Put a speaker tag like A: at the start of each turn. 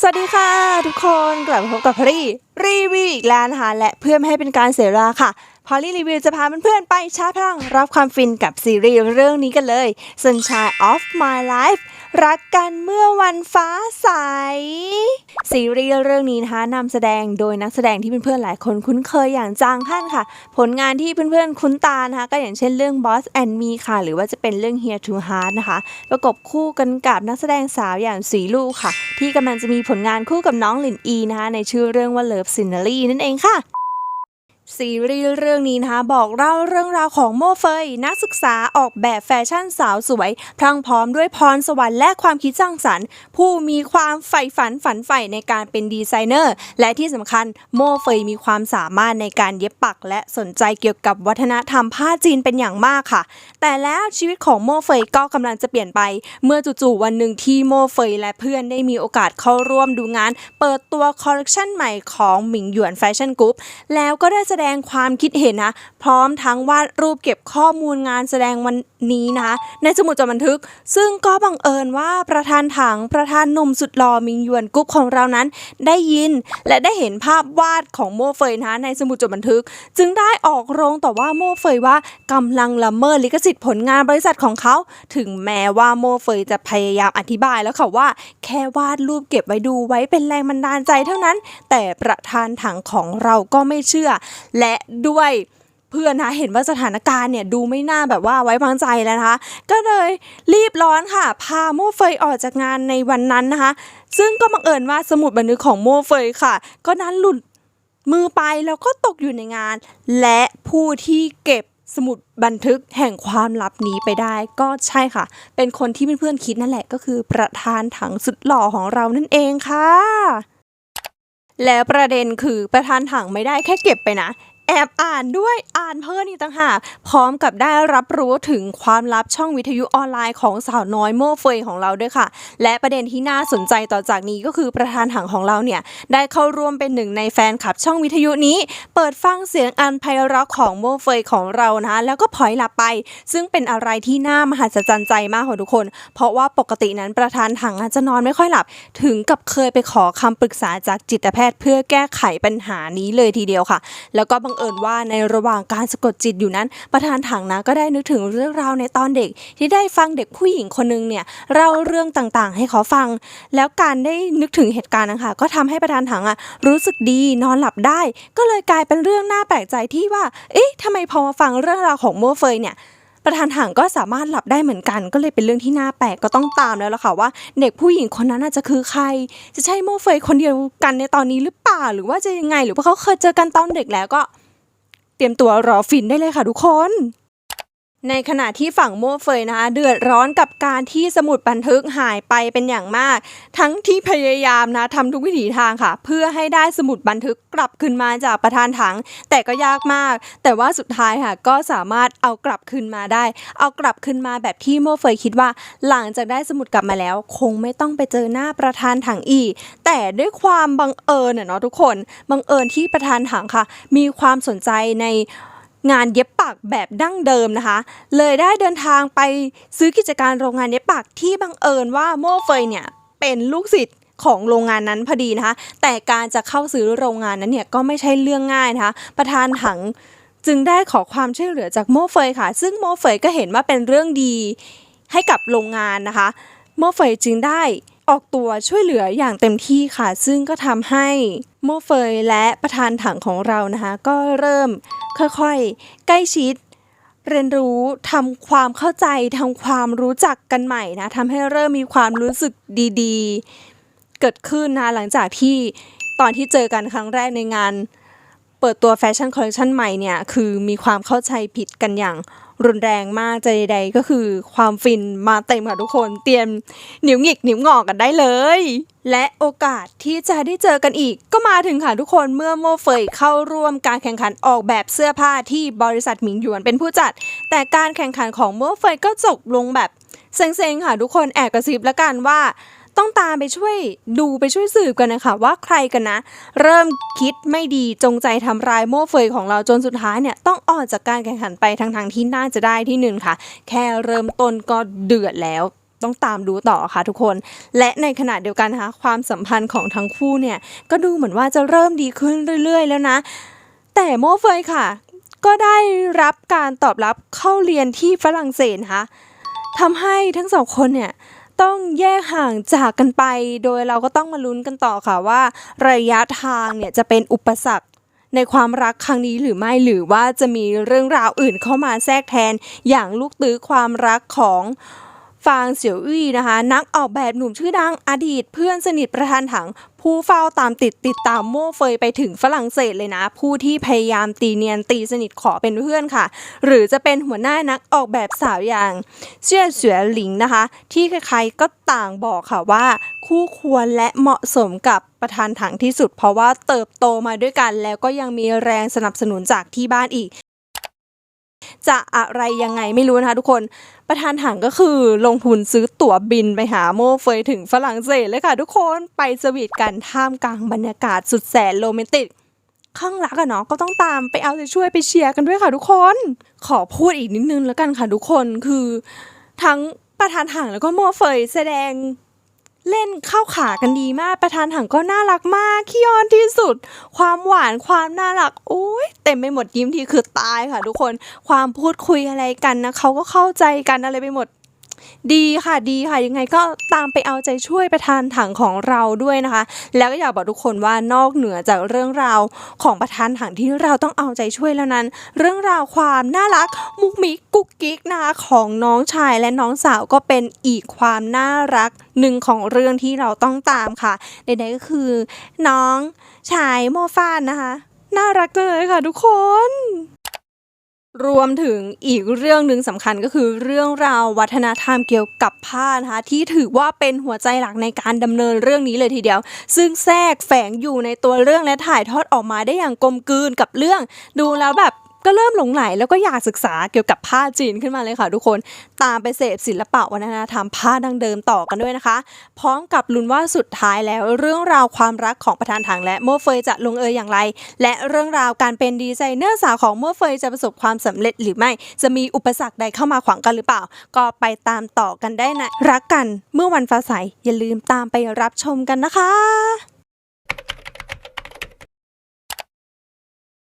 A: สวัสดีค่ะ ทุกคนกลับมาพบกับพี่รีวิวอีกแล้วนะคะและเพื่อไม่ให้เป็นการเสียเวลาค่ะ พอลลี่รีวิวจะพาเพื่อนๆไปชาร์จพลังรับความฟินกับซีรีส์เรื่องนี้กันเลย Sunshine of My Life รักกันเมื่อวันฟ้าใส ซีรีส์เรื่องนี้นะคะนำแสดงโดยนักแสดงที่เพื่อนๆหลายคนคุ้นเคยอย่างจางฮั่นค่ะ ผลงานที่เพื่อนๆคุ้นตานะคะก็อย่างเช่นเรื่อง Boss and Me ค่ะ หรือว่าจะเป็นเรื่อง Here to Heart นะคะ ประกบคู่กันกับนักแสดงสาวอย่างสีลูกค่ะ ที่กำลังจะมีผลงานคู่กับน้องหลินอีนะคะในชื่อเรื่องว่า Love Scenery นั่นเองค่ะ ซีรีส์เรื่องนี้นะคะบอกเล่าเรื่องราวของโมเฟย นักศึกษาออกแบบแฟชั่นสาวสวย พรั่งพร้อมด้วยพรสวรรค์และความคิดสร้างสรรค์ ผู้มีความใฝ่ฝันฝันใฝ่ในการเป็นดีไซเนอร์ และที่สำคัญโมเฟยมีความสามารถในการเย็บปัก และสนใจเกี่ยวกับวัฒนธรรมผ้าจีนเป็นอย่างมากค่ะ แต่แล้วชีวิตของโมเฟยก็กำลังจะเปลี่ยนไป เมื่อจู่ๆวันหนึ่งที่โมเฟยและเพื่อนได้มีโอกาสเข้าร่วมดูงาน เปิดตัวคอลเลกชันใหม่ของหมิงหยวนแฟชั่นกรุ๊ปแล้วก็ได้แสดงความคิดเห็นนะพร้อมทั้งวาดรูปเก็บข้อมูลงานแสดงวันนี้นะ ในสมุดจดบันทึก ซึ่งก็บังเอิญว่าประธานถังประธานหนุ่มสุดหล่อมิงยวนกรุ๊ปของเรานั้น ได้ยินและได้เห็นภาพวาดของโมเฟยนะในสมุดจดบันทึก จึงได้ออกโรงต่อว่าโมเฟยว่ากำลังละเมิดลิขสิทธิ์ผลงานบริษัทของเขา ถึงแม้ว่าโมเฟยจะพยายามอธิบายแล้วค่ะว่า แค่วาดรูปเก็บไว้ดูไว้เป็นแรงบันดาลใจเท่านั้น แต่ประธานถังของเราก็ไม่เชื่อและด้วยเพื่อนนะเห็นว่าสถานการณ์เนี่ยดูไม่น่าแบบว่าไว้วางใจแล้วนะคะ ก็เลยรีบร้อนค่ะ พาโมเฟยออกจากงานในวันนั้นนะคะ ซึ่งก็บังเอิญว่าสมุดบันทึกของโมเฟยค่ะ ก็นั้นหลุดมือไปแล้วก็ตกอยู่ในงาน และผู้ที่เก็บสมุดบันทึกแห่งความลับนี้ไปได้ก็ใช่ค่ะ เป็นคนที่เพื่อนๆคิดนั่นแหละก็คือประธานถังสุดหล่อของเรานั่นเองค่ะ แล้วประเด็นคือประธานถังไม่ได้แค่เก็บไปนะ แอบอ่านด้วยอ่านเพิ่มอีกต่างหากพร้อมกับได้รับรู้ถึงความลับช่องวิทยุออนไลน์ของสาวน้อยโมเฟยของเราด้วยค่ะ และประเด็นที่น่าสนใจต่อจากนี้ก็คือประธานถังของเราเนี่ย ได้เข้าร่วมเป็นหนึ่งในแฟนคลับช่องวิทยุนี้ เปิดฟังเสียงอันไพเราะของโมเฟยของเรานะแล้วก็พลอยหลับไป ซึ่งเป็นอะไรที่น่ามหัศจรรย์ใจมากของทุกคน เพราะว่าปกตินั้นประธานถังจะนอนไม่ค่อยหลับ ถึงกับเคยไปขอคำปรึกษาจากจิตแพทย์ เพื่อแก้ไขปัญหานี้เลยทีเดียวค่ะ แล้วก็บังเอิญว่าในระหว่างการสะกดจิตอยู่นั้น ประธานถังนะก็ได้นึกถึงเรื่องราวในตอนเด็ก ที่ได้ฟังเด็กผู้หญิงคนนึงเนี่ยเล่าเรื่องต่างๆ ให้เขาฟัง แล้วการได้นึกถึงเหตุการณ์นะคะก็ทำให้ประธานถังอะรู้สึกดีนอนหลับได้ ก็เลยกลายเป็นเรื่องน่าแปลกใจที่ว่า เอ๊ะทำไมพอมาฟังเรื่องราวของโมเฟยเนี่ยประธานถังก็สามารถหลับได้เหมือนกัน ก็เลยเป็นเรื่องที่น่าแปลกก็ต้องตามแล้วล่ะค่ะว่า เด็กผู้หญิงคนนั้นน่าจะคือใคร จะใช่โมเฟยคนเดียวกันในตอนนี้หรือเปล่า หรือว่าจะยังไง หรือว่าเขาเคยเจอกันตอนเด็กแล้วก็ ตรียมตัวรอฟินได้เลยค่ะทุกคน ในขณะที่ฝั่งโมเฟยนะคะเดือดร้อนกับการที่สมุดบันทึกหายไปเป็นอย่างมาก ทั้งที่พยายามนะทำทุกวิถีทางค่ะ เพื่อให้ได้สมุดบันทึกกลับคืนมาจากประธานถัง แต่ก็ยากมาก แต่ว่าสุดท้ายค่ะก็สามารถเอากลับคืนมาได้ เอากลับคืนมาแบบที่โมเฟยคิดว่า หลังจากได้สมุดกลับมาแล้ว คงไม่ต้องไปเจอหน้าประธานถังอีก แต่ด้วยความบังเอิญน่ะเนาะทุกคนบังเอิญที่ประธานถังค่ะ มีความสนใจใน งานเย็บปักแบบดั้งเดิมนะคะ เลยได้เดินทางไปซื้อกิจการโรงงานเย็บปักที่บังเอิญว่าโม่เฟยเนี่ยเป็นลูกศิษย์ของโรงงานนั้นพอดีนะคะ แต่การจะเข้าซื้อโรงงานนั้นเนี่ยก็ไม่ใช่เรื่องง่ายนะคะ ประธานถังจึงได้ขอความช่วยเหลือจากโม่เฟยค่ะ ซึ่งโม่เฟยก็เห็นว่าเป็นเรื่องดีให้กับโรงงานนะคะ โม่เฟยจึงได้ ออกตัวช่วยเหลืออย่างเต็มที่ค่ะ ซึ่งก็ทำให้โมเฟยและประธานถังของเรานะคะ ก็เริ่มค่อยๆ ใกล้ชิด เรียนรู้ทำความเข้าใจทำความรู้จักกันใหม่นะทำให้เริ่มมีความรู้สึกดีๆ เกิดขึ้นนะหลังจากที่ตอนที่เจอกันครั้งแรกในงาน เปิดตัวแฟชั่นคอลเลคชันใหม่เนี่ย คือมีความเข้าใจผิดกันอย่าง รุนแรงมากใจใดๆก็คือความฟินมาเต็มค่ะทุกคนเตรียมนิ้วหงิกนิ้วงอกกันได้เลย และโอกาสที่จะได้เจอกันอีก ก็มาถึงค่ะทุกคนเมื่อโมเฟยเข้าร่วมการแข่งขันออกแบบเสื้อผ้าที่บริษัทหมิงหยวนเป็นผู้จัด แต่การแข่งขันของโมเฟยก็จบลงแบบเซ็งๆค่ะทุกคนแอบกระซิบแล้วกันว่า ต้องตามไปช่วยดูไปช่วยสืบกันนะคะว่าใครกันนะ เริ่มคิดไม่ดีจงใจทำร้ายโม่เฟยของเราจนสุดท้ายเนี่ยต้องออกจากการแข่งขันไปทั้งที่น่าจะได้ที่หนึ่งค่ะ แค่เริ่มต้นก็เดือดแล้วต้องตามดูต่อค่ะทุกคน และในขณะเดียวกันนะคะความสัมพันธ์ของทั้งคู่เนี่ย ก็ดูเหมือนว่าจะเริ่มดีขึ้นเรื่อย ๆ แล้วนะ แต่โมเฟยค่ะ ก็ได้รับการตอบรับเข้าเรียนที่ฝรั่งเศสนะคะทำให้ทั้งสองคนเนี่ย ต้องแยกห่างจากกันไป โดยเราก็ต้องมาลุ้นกันต่อค่ะว่า ระยะทางเนี่ยจะเป็นอุปสรรคในความรักครั้งนี้หรือไม่หรือว่าจะมีเรื่องราวอื่นเข้ามาแทรกแทนอย่างลูกตื้อความรักของ ฟางเสี่ยวอี้นะคะ นักออกแบบหนุ่มชื่อดังอดีต เพื่อนสนิทประธานถัง ผู้เฝ้าตามติดติดตามโม่เฟยไปถึงฝรั่งเศสเลยนะ ผู้ที่พยายามตีเนียนตีสนิทขอเป็นเพื่อนค่ะ หรือจะเป็นหัวหน้านักออกแบบสาวอย่างเชี่ยเสวยหลิงนะคะ ที่ใครๆก็ต่างบอกค่ะว่า คู่ควรและเหมาะสมกับประธานถังที่สุด เพราะว่าเติบโตมาด้วยกันแล้วก็ยังมีแรงสนับสนุนจากที่บ้านอีก จะอะไรยังไงไม่รู้นะคะทุกคน ประธานถังก็คือลงทุนซื้อตั๋วบินไปหาโมเฟยถึงฝรั่งเศสเลยค่ะทุกคนไปสวีทกันท่ามกลางบรรยากาศสุดแสนโรแมนติกข้างรักอะเนาะก็ต้องตามไปเอาใจช่วยไปเชียร์กันด้วยค่ะทุกคน ขอพูดอีกนิดนึงแล้วกันค่ะทุกคนคือ ทั้งประธานถังแล้วก็โมเฟยแสดง เล่นเข้าขากันดีมาก ประธานถังก็น่ารักมากขี้อ้อนที่สุด ความหวานความน่ารักโอ้ยเต็มไปหมดยิ้มทีคือตายค่ะ ทุกคนความพูดคุยอะไรกันนะเขาก็เข้าใจกันอะไรไปหมด ดีค่ะดีค่ะยังไงก็ตามไปเอาใจช่วยประธานถังของเราด้วยนะคะ แล้วก็อยากบอกทุกคนว่านอกเหนือจากเรื่องราวของประธานถังที่เราต้องเอาใจช่วยแล้วนั้น เรื่องราวความน่ารักมุกมิกกุ๊กกิ๊กนะคะของน้องชายและน้องสาวก็เป็นอีกความน่ารักหนึ่งของเรื่องที่เราต้องตามค่ะใดๆก็คือ น้องชายโมฟานนะคะ น่ารักจังเลยค่ะทุกคน รวมถึงอีกเรื่องหนึ่งสำคัญก็คือเรื่องราววัฒนธรรมเกี่ยวกับผ้านะคะที่ถือว่าเป็นหัวใจหลักในการดำเนินเรื่องนี้เลยทีเดียว ซึ่งแทรกแฝงอยู่ในตัวเรื่องและถ่ายทอดออกมาได้อย่างกลมกลืนกับเรื่อง ดูแล้วแบบ ก็เริ่มหลงไหลแล้วก็อยากศึกษาเกี่ยวกับผ้าจีนขึ้นมาเลยค่ะทุกคน ตามไปเสพศิลปะวัฒนธรรมผ้าดังเดิมต่อกันด้วยนะคะ พร้อมกับลุ้นว่าสุดท้ายแล้วเรื่องราวความรักของประธานถังและโมเฟยจะลงเอยอย่างไร และเรื่องราวการเป็นดีไซเนอร์สาวของโมเฟยจะประสบความสำเร็จหรือไม่ จะมีอุปสรรคใดเข้ามาขวางกันหรือเปล่า ก็ไปตามต่อกันได้นะ รักกันเมื่อวันฟ้าใสอย่าลืมตามไปรับชมกันนะคะ